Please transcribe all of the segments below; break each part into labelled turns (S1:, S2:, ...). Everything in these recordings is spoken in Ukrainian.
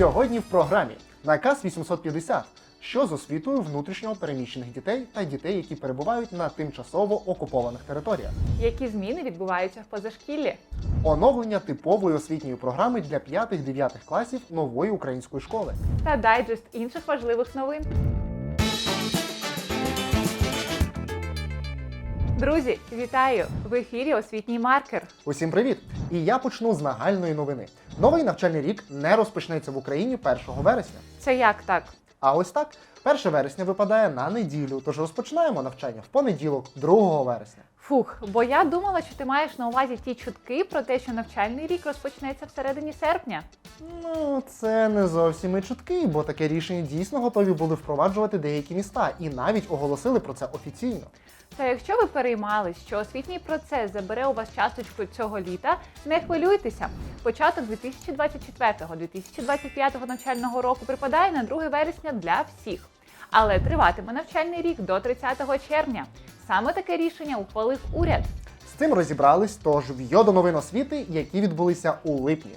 S1: Сьогодні в програмі наказ 850, що з освітою внутрішньо переміщених дітей та дітей, які перебувають на тимчасово окупованих територіях,
S2: Які зміни відбуваються в позашкіллі?
S1: оновлення типової освітньої програми для 5-9 класів нової української школи.
S2: Та дайджест інших важливих новин. Друзі, вітаю! В ефірі освітній маркер.
S1: Усім привіт! І я почну з нагальної новини. Новий навчальний рік не розпочнеться в Україні 1 вересня.
S2: Це як так?
S1: А ось так, 1 вересня випадає на неділю, тож розпочинаємо навчання в понеділок, 2 вересня.
S2: Фух, бо я думала, що ти маєш на увазі ті чутки про те, що навчальний рік розпочнеться всередині серпня.
S1: Ну, це не зовсім і чутки, бо таке рішення дійсно готові були впроваджувати деякі міста і навіть оголосили про це офіційно.
S2: Та якщо ви переймались, що освітній процес забере у вас часточку цього літа, не хвилюйтеся. Початок 2024-2025 навчального року припадає на 2 вересня для всіх. Але триватиме навчальний рік до 30 червня. Саме таке рішення ухвалив уряд.
S1: З цим розібрались, тож в'йо до новин освіти, які відбулися у липні.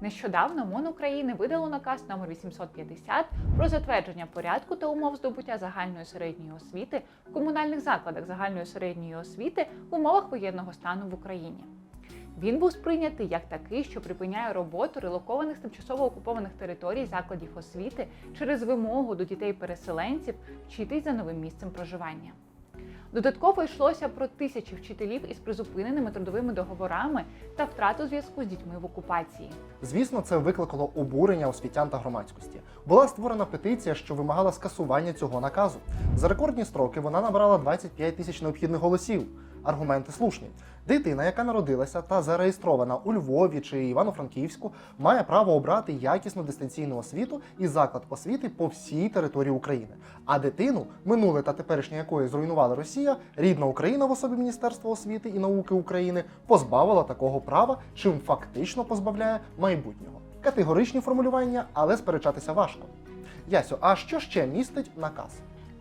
S2: Нещодавно МОН України видало наказ номер 850 про затвердження порядку та умов здобуття загальної середньої освіти в комунальних закладах загальної середньої освіти в умовах воєнного стану в Україні. Він був сприйнятий як такий, що припиняє роботу релокованих з тимчасово окупованих територій закладів освіти через вимогу до дітей-переселенців вчитись за новим місцем проживання. Додатково йшлося про тисячі вчителів із призупиненими трудовими договорами та втрату зв'язку з дітьми в окупації.
S1: Звісно, це викликало обурення освітян та громадськості. Була створена петиція, що вимагала скасування цього наказу. За рекордні строки вона набрала 25 тисяч необхідних голосів. Аргументи слушні. Дитина, яка народилася та зареєстрована у Львові чи Івано-Франківську, має право обрати якісну дистанційну освіту і заклад освіти по всій території України. А дитину, минуле та теперішнє якої зруйнувала Росія, рідна Україна в особі Міністерства освіти і науки України позбавила такого права, чим фактично позбавляє майбутнього. Категоричні формулювання, але сперечатися важко. Ясю, а що ще містить наказ?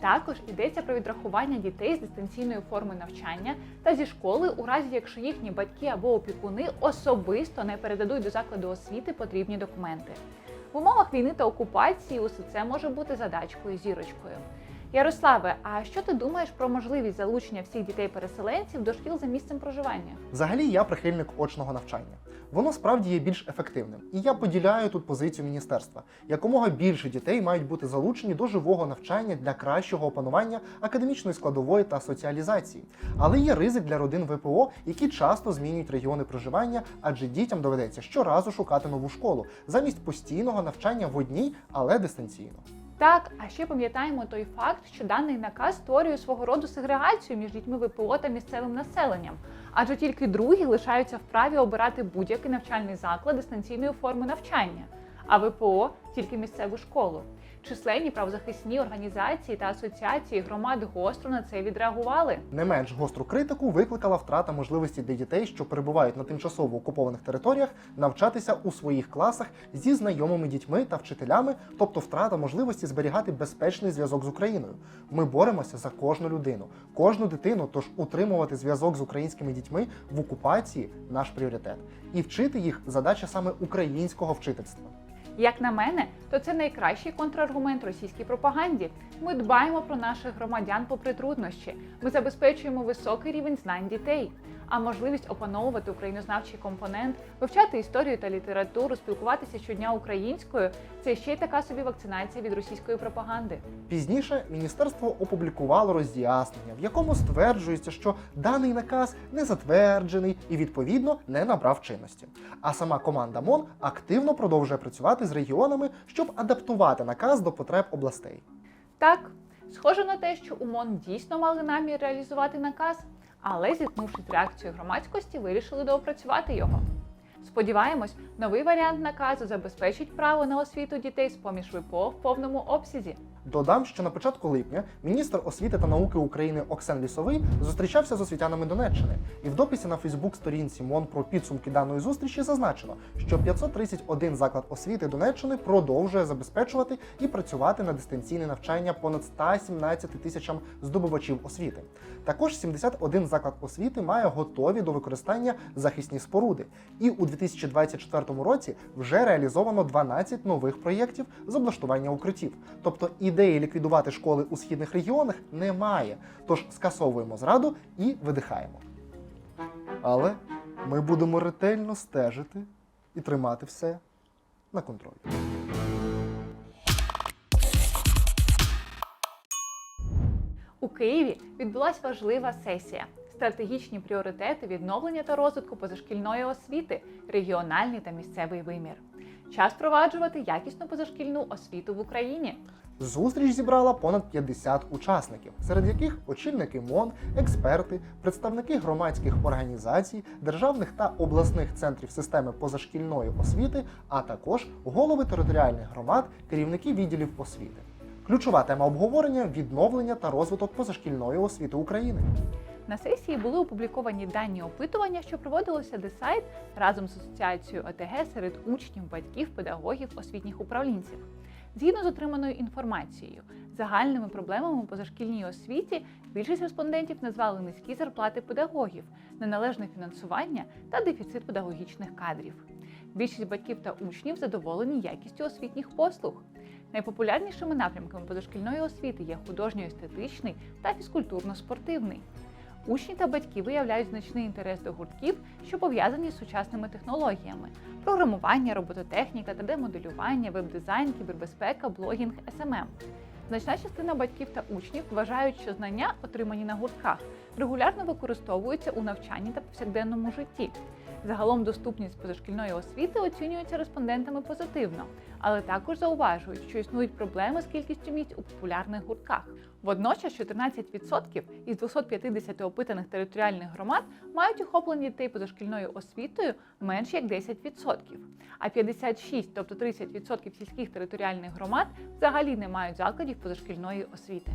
S2: Також йдеться про відрахування дітей з дистанційної форми навчання та зі школи, у разі якщо їхні батьки або опікуни особисто не передадуть до закладу освіти потрібні документи. В умовах війни та окупації усе це може бути задачкою зірочкою. Ярославе, а що ти думаєш про можливість залучення всіх дітей-переселенців до шкіл за місцем проживання?
S1: Взагалі, я прихильник очного навчання. Воно справді є більш ефективним, і я поділяю тут позицію міністерства. Якомога більше дітей мають бути залучені до живого навчання для кращого опанування академічної складової та соціалізації. Але є ризик для родин ВПО, які часто змінюють регіони проживання, адже дітям доведеться щоразу шукати нову школу замість постійного навчання в одній, але дистанційно.
S2: Так, а ще пам'ятаємо той факт, що даний наказ створює свого роду сегрегацію між дітьми ВПО та місцевим населенням, адже тільки другі лишаються вправі обирати будь-який навчальний заклад дистанційної форми навчання, а ВПО тільки місцеву школу. Численні правозахисні організації та асоціації громад гостро на це відреагували.
S1: Не менш гостру критику викликала втрата можливості для дітей, що перебувають на тимчасово окупованих територіях, навчатися у своїх класах зі знайомими дітьми та вчителями, тобто втрата можливості зберігати безпечний зв'язок з Україною. Ми боремося за кожну людину, кожну дитину. Тож утримувати зв'язок з українськими дітьми в окупації наш пріоритет. І вчити їх задача саме українського вчительства.
S2: Як на мене, то це найкращий контраргумент російській пропаганді. Ми дбаємо про наших громадян попри труднощі. Ми забезпечуємо високий рівень знань дітей. А можливість опановувати українознавчий компонент, вивчати історію та літературу, спілкуватися щодня українською це ще й така собі вакцинація від російської пропаганди.
S1: Пізніше міністерство опублікувало роз'яснення, в якому стверджується, що даний наказ не затверджений і відповідно не набрав чинності. А сама команда МОН активно продовжує працювати з регіонами, щоб адаптувати наказ до потреб областей.
S2: Так, схоже на те, що УМОН дійсно мали намір реалізувати наказ, але зіткнувшись реакцією громадськості, вирішили доопрацювати його. Сподіваємось, новий варіант наказу забезпечить право на освіту дітей з поміж ВПО в повному обсязі.
S1: Додам, що на початку липня міністр освіти та науки України Оксен Лісовий зустрічався з освітянами Донеччини, і в дописі на Фейсбук-сторінці МОН про підсумки даної зустрічі зазначено, що 531 заклад освіти Донеччини продовжує забезпечувати і працювати на дистанційне навчання понад 117 тисячам здобувачів освіти. Також 71 заклад освіти має готові до використання захисні споруди. І у 2024 році вже реалізовано 12 нових проєктів з облаштування укриттів. Тобто ідеї ліквідувати школи у східних регіонах немає. Тож скасовуємо зраду і видихаємо. Але ми будемо ретельно стежити і тримати все на контролі.
S2: У Києві відбулася важлива сесія. Стратегічні пріоритети відновлення та розвитку позашкільної освіти, регіональний та місцевий вимір. Час впроваджувати якісну позашкільну освіту в Україні.
S1: Зустріч зібрала понад 50 учасників, серед яких очільники МОН, експерти, представники громадських організацій, державних та обласних центрів системи позашкільної освіти, а також голови територіальних громад, керівники відділів освіти. Ключова тема обговорення відновлення та розвиток позашкільної освіти України.
S2: На сесії були опубліковані дані опитування, що проводилося Десайт разом з асоціацією ОТГ серед учнів, батьків, педагогів, освітніх управлінців. Згідно з отриманою інформацією, загальними проблемами у позашкільній освіті більшість респондентів назвали низькі зарплати педагогів, неналежне фінансування та дефіцит педагогічних кадрів. Більшість батьків та учнів задоволені якістю освітніх послуг. Найпопулярнішими напрямками позашкільної освіти є художньо-естетичний та фізкультурно-спортивний. Учні та батьки виявляють значний інтерес до гуртків, що пов'язані з сучасними технологіями: програмування, робототехніка, 3D-моделювання, веб-дизайн, кібербезпека, блогінг, SMM. Значна частина батьків та учнів вважають, що знання, отримані на гуртках, регулярно використовуються у навчанні та повсякденному житті. Загалом доступність позашкільної освіти оцінюється респондентами позитивно, але також зауважують, що існують проблеми з кількістю місць у популярних гуртках. Водночас 14% із 250 опитаних територіальних громад мають охоплення дітей позашкільною освітою менш як 10%, а 56, тобто 30% сільських територіальних громад взагалі не мають закладів позашкільної освіти.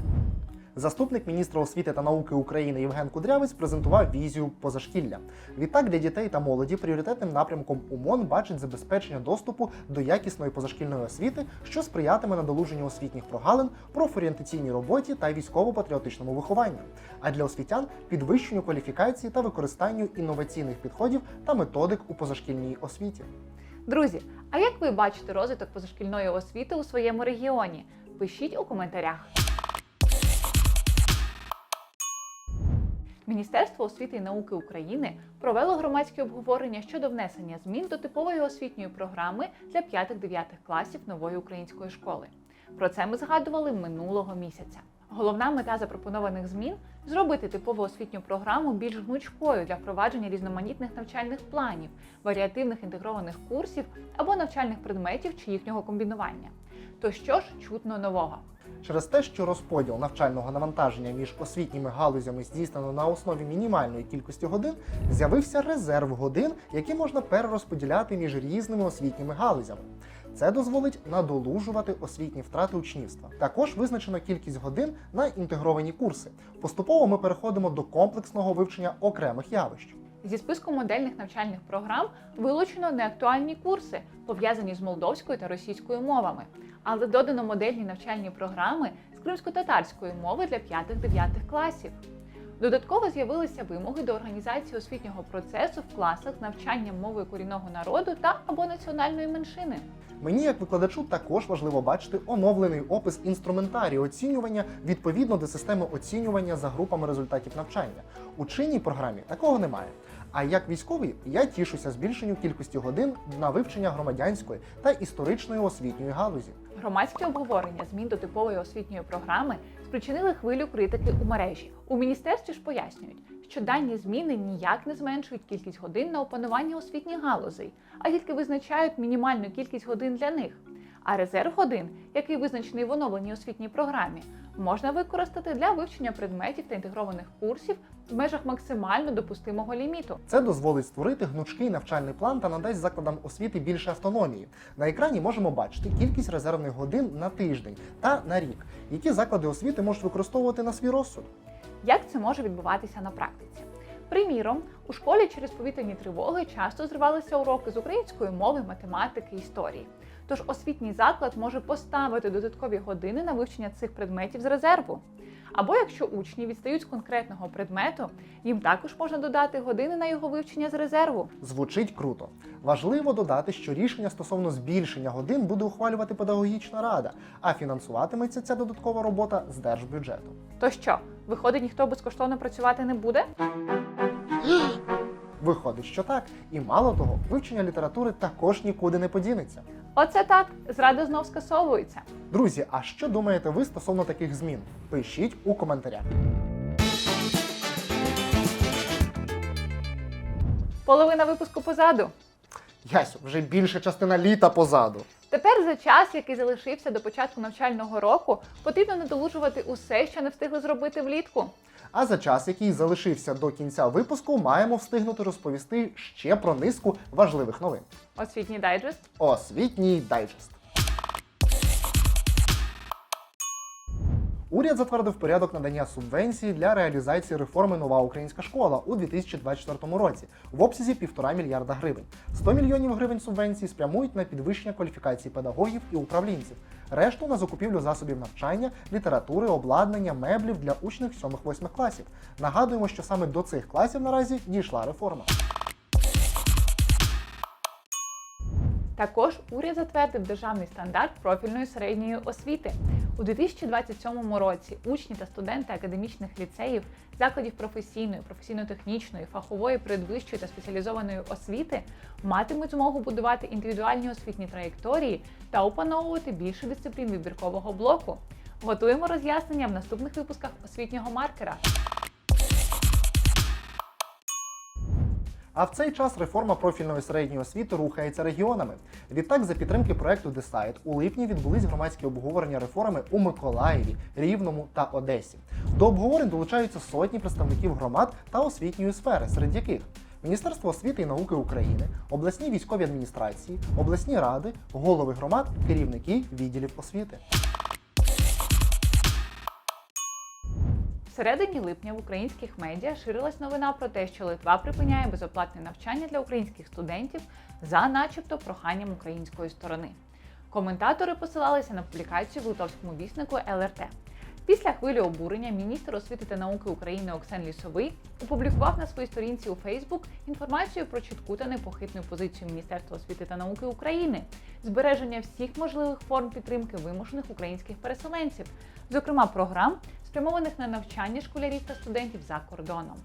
S1: Заступник міністра освіти та науки України Євген Кудрявець презентував візію позашкілля. Відтак для дітей та молоді пріоритетним напрямком УМОН бачить забезпечення доступу до якісної позашкільної освіти, що сприятиме надолуженню освітніх прогалин, профорієнтаційній роботі та військово-патріотичному вихованню. А для освітян підвищенню кваліфікації та використанню інноваційних підходів та методик у позашкільній освіті.
S2: Друзі, а як ви бачите розвиток позашкільної освіти у своєму регіоні? Пишіть у коментарях. Міністерство освіти і науки України провело громадське обговорення щодо внесення змін до типової освітньої програми для 5-9 класів нової української школи. Про це ми згадували минулого місяця. Головна мета запропонованих змін зробити типову освітню програму більш гнучкою для впровадження різноманітних навчальних планів, варіативних інтегрованих курсів або навчальних предметів чи їхнього комбінування. То що ж чутно нового?
S1: Через те, що розподіл навчального навантаження між освітніми галузями здійснено на основі мінімальної кількості годин, з'явився резерв годин, які можна перерозподіляти між різними освітніми галузями. Це дозволить надолужувати освітні втрати учнівства. Також визначено кількість годин на інтегровані курси. Поступово ми переходимо до комплексного вивчення окремих явищ.
S2: Зі списку модельних навчальних програм вилучено неактуальні курси, пов'язані з молдовською та російською мовами, але додано модельні навчальні програми з кримсько-татарської мови для 5-9 класів. Додатково з'явилися вимоги до організації освітнього процесу в класах з навчанням мовою корінного народу та або національної меншини.
S1: Мені, як викладачу, також важливо бачити оновлений опис інструментарію оцінювання відповідно до системи оцінювання за групами результатів навчання. У чинній програмі такого немає. А як військовий я тішуся збільшенню кількості годин на вивчення громадянської та історичної освітньої галузі.
S2: Громадське обговорення змін до типової освітньої програми спричинили хвилю критики у мережі. У міністерстві ж пояснюють, що дані зміни ніяк не зменшують кількість годин на опанування освітніх галузей, а тільки визначають мінімальну кількість годин для них. А резерв годин, який визначений в оновленій освітній програмі, можна використати для вивчення предметів та інтегрованих курсів в межах максимально допустимого ліміту.
S1: Це дозволить створити гнучкий навчальний план та надасть закладам освіти більше автономії. На екрані можемо бачити кількість резервних годин на тиждень та на рік, які заклади освіти можуть використовувати на свій розсуд.
S2: Як це може відбуватися на практиці? Приміром, у школі через повітряні тривоги часто зривалися уроки з української мови, математики, історії. Тож освітній заклад може поставити додаткові години на вивчення цих предметів з резерву. Або якщо учні відстають з конкретного предмету, їм також можна додати години на його вивчення з резерву.
S1: Звучить круто. Важливо додати, що рішення стосовно збільшення годин буде ухвалювати педагогічна рада, а фінансуватиметься ця додаткова робота з держбюджету.
S2: То що, виходить, ніхто безкоштовно працювати не буде?
S1: Виходить, що так, і мало того, вивчення літератури також нікуди не подінеться.
S2: Оце так, зрада знов скасовується.
S1: Друзі, а що думаєте ви стосовно таких змін? Пишіть у коментарях.
S2: Половина випуску позаду.
S1: Ясю, вже більша частина літа позаду.
S2: Тепер за час, який залишився до початку навчального року, потрібно надолужувати усе, що не встигли зробити влітку.
S1: А за час, який залишився до кінця випуску, маємо встигнути розповісти ще про низку важливих новин.
S2: Освітній дайджест.
S1: Освітній дайджест. Уряд затвердив порядок надання субвенції для реалізації реформи Нова українська школа у 2024 році в обсязі 1,5 мільярда гривень. 100 мільйонів гривень субвенції спрямують на підвищення кваліфікації педагогів і управлінців, решту на закупівлю засобів навчання, літератури, обладнання, меблів для учнів 7-8 класів. Нагадуємо, що саме до цих класів наразі дійшла реформа.
S2: Також уряд затвердив державний стандарт профільної середньої освіти. У 2027 році учні та студенти академічних ліцеїв, закладів професійної, професійно-технічної, фахової, передвищої та спеціалізованої освіти матимуть змогу будувати індивідуальні освітні траєкторії та опановувати більше дисциплін вибіркового блоку. Готуємо роз'яснення в наступних випусках освітнього маркера.
S1: А в цей час реформа профільної середньої освіти рухається регіонами. Відтак, за підтримки проекту Decide, у липні відбулись громадські обговорення реформи у Миколаєві, Рівному та Одесі. До обговорень долучаються сотні представників громад та освітньої сфери, серед яких Міністерство освіти і науки України, обласні військові адміністрації, обласні ради, голови громад, керівники відділів освіти.
S2: Середині липня в українських медіа ширилась новина про те, що Литва припиняє безоплатне навчання для українських студентів за, начебто, проханням української сторони. Коментатори посилалися на публікацію в литовському віснику ЛРТ. Після хвилі обурення міністр освіти та науки України Оксен Лісовий опублікував на своїй сторінці у Фейсбук інформацію про чітку та непохитну позицію Міністерства освіти та науки України, збереження всіх можливих форм підтримки вимушених українських переселенців, зокрема програм, спрямованих на навчання школярів та студентів за кордоном.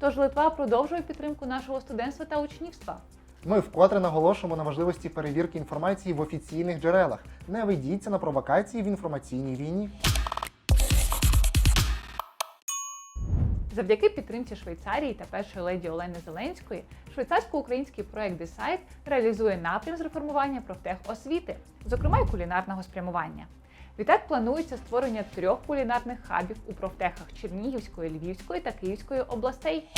S2: Тож Литва продовжує підтримку нашого студентства та учнівства.
S1: Ми вкотре наголошуємо на важливості перевірки інформації в офіційних джерелах. Не ведіться на провокації в інформаційній війні.
S2: Завдяки підтримці Швейцарії та першої леді Олени Зеленської, швейцарсько-український проект Decide реалізує напрям з реформування профтехосвіти, зокрема й кулінарного спрямування. Відтак планується створення трьох кулінарних хабів у профтехах Чернігівської, Львівської та Київської областей.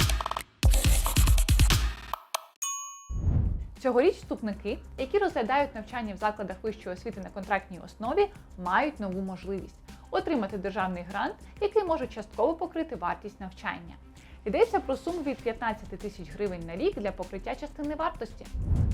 S2: Цьогоріч вступники, які розглядають навчання в закладах вищої освіти на контрактній основі, мають нову можливість отримати державний грант, який може частково покрити вартість навчання. Йдеться про суму від 15 тисяч гривень на рік для покриття частини вартості.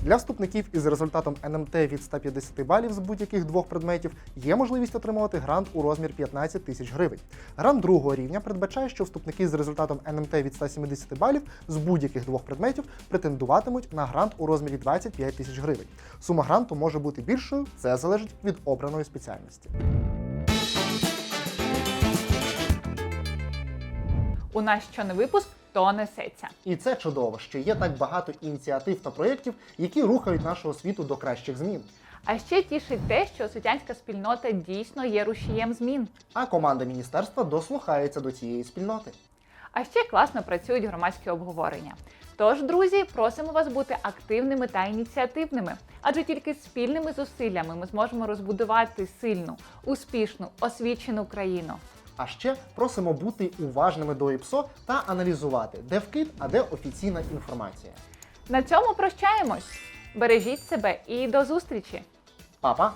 S1: Для вступників із результатом НМТ від 150 балів з будь-яких двох предметів є можливість отримувати грант у розмір 15 тисяч гривень. Грант другого рівня передбачає, що вступники з результатом НМТ від 170 балів з будь-яких двох предметів претендуватимуть на грант у розмірі 25 тисяч гривень. Сума гранту може бути більшою, це залежить від обраної спеціальності.
S2: У нас що не випуск, то несеться.
S1: І це чудово, що є так багато ініціатив та проєктів, які рухають нашу освіту до кращих змін.
S2: А ще тішить те, що освітянська спільнота дійсно є рушієм змін.
S1: А команда міністерства дослухається до цієї спільноти.
S2: А ще класно працюють громадські обговорення. Тож, друзі, просимо вас бути активними та ініціативними, адже тільки спільними зусиллями ми зможемо розбудувати сильну, успішну, освічену країну.
S1: А ще просимо бути уважними до ІПСО та аналізувати, де вкид, а де офіційна інформація.
S2: На цьому прощаємось. Бережіть себе і до зустрічі!
S1: Папа!